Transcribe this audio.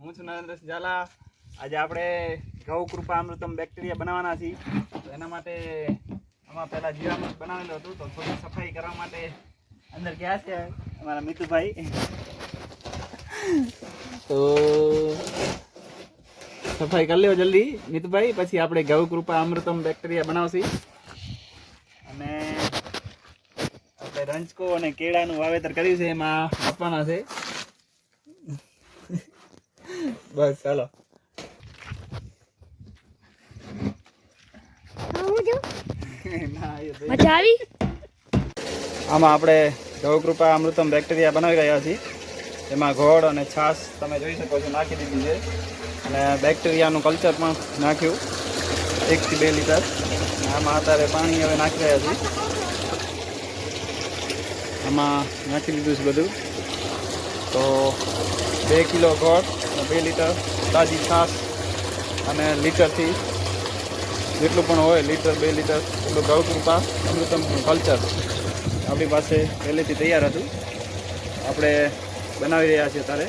હું છું નરેન્દ્ર ઝાલા. આજે આપણે ગૌ કૃપા અમૃતમ બેક્ટેરિયા બનાવવાના છીએ. તો એના માટે આમાં પહેલાં જીવામૃત બનાવેલું હતું. તો થોડી સફાઈ કરવા માટે અંદર ગયા છે અમારા મિતુભાઈ. તો સફાઈ કરી લ્યો જલ્દી, મિતુભાઈ. પછી આપણે ગૌ કૃપા અમૃતમ બેક્ટેરિયા બનાવશી. અને આપણે રંજકો અને કેળાનું વાવેતર કર્યું છે. એમાં આપવાના છે. બસ ચાલો. મજા આવી? આમાં આપણે ગૌકૃપા અમૃતમ બેક્ટેરિયા બનાવી રહ્યા છીએ. એમાં ગોળ અને છાશ તમે જોઈ શકો છો નાખી દીધી છે. અને બેક્ટેરિયાનું કલ્ચર પણ નાખ્યું. એકથી બે લીટર. આમાં અત્યારે પાણી હવે નાખી રહ્યા છીએ. આમાં નાખી દીધું છે બધું. તો બે કિલો ગોળ અને બે લીટર તાજી છાશ અને લીટરથી જેટલું પણ હોય લીટર, બે લીટર, એટલું ગૌકૃપા અમૃતમ કલ્ચર. આપણી પાસે પહેલેથી તૈયાર હતું. આપણે બનાવી રહ્યા છીએ ત્યારે